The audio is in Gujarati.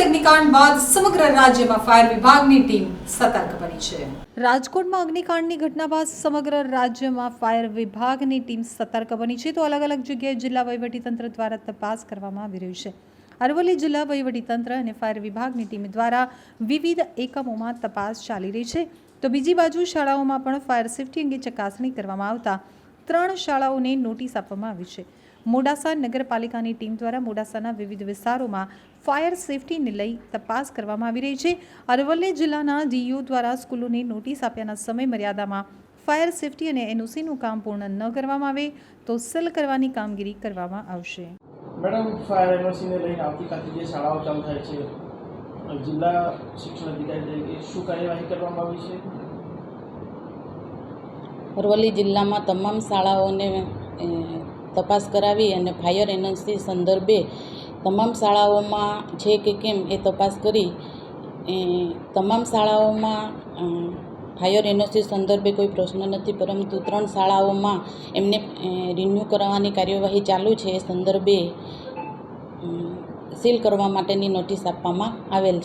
અગ્નિકાંડ બાદ સમગ્ર રાજ્યમાં ફાયર વિભાગની ટીમ સતર્ક બની છે. રાજકોટમાં અગ્નિકાંડની ઘટના બાદ સમગ્ર રાજ્યમાં ફાયર વિભાગની ટીમ સતર્ક બની છે. તો અલગ અલગ જગ્યાએ જિલ્લા વહીવટીતંત્ર દ્વારા તપાસ કરવામાં આવી રહી છે. અરવલ્લી જિલ્લા વહીવટીતંત્ર અને ફાયર વિભાગની ટીમ દ્વારા વિવિધ એકમોમાં તપાસ ચાલી રહી છે. તો બીજી બાજુ શાળાઓમાં પણ ફાયર સેફટી અંગે ચકાસણી કરવામાં આવતા ત્રણ શાળાઓને નોટિસ આપવામાં આવી છે. મોડાસા નગરપાલિકાની ટીમ દ્વારા મોડાસાના વિવિધ વિસ્તારોમાં ફાયર સેફટીને લઈ તપાસ કરવામાં આવી રહી છે. અરવલ્લી જિલ્લાના ડીઈઓ દ્વારા સ્કૂલોને નોટિસ આપ્યાના સમય મર્યાદામાં ફાયર સેફટી અને એનઓસીનું કામ પૂર્ણ ન કરવામાં આવે તો સેલ કરવાની કામગીરી કરવામાં આવશે. મેડમ, ફાયર એનઓસીને લઈને આવતીકાલથી જે શાળાઓ ચાલુ થાય છે, જિલ્લા શિક્ષણ અધિકારી તરીકે શું કાર્યવાહી કરવામાં આવી છે? અરવલ્લી જિલ્લામાં તમામ શાળાઓને તપાસ કરાવી અને ફાયર એનર્જી સંદર્ભે તમામ શાળાઓમાં છે કે કેમ એ તપાસ કરી. તમામ શાળાઓમાં ફાયર એનર્જી સંદર્ભે કોઈ પ્રશ્ન નથી, પરંતુ ત્રણ શાળાઓમાં એમને રિન્યૂ કરાવવાની કાર્યવાહી ચાલુ છે એ સંદર્ભે સીલ કરવા માટેની નોટિસ આપવામાં આવેલ છે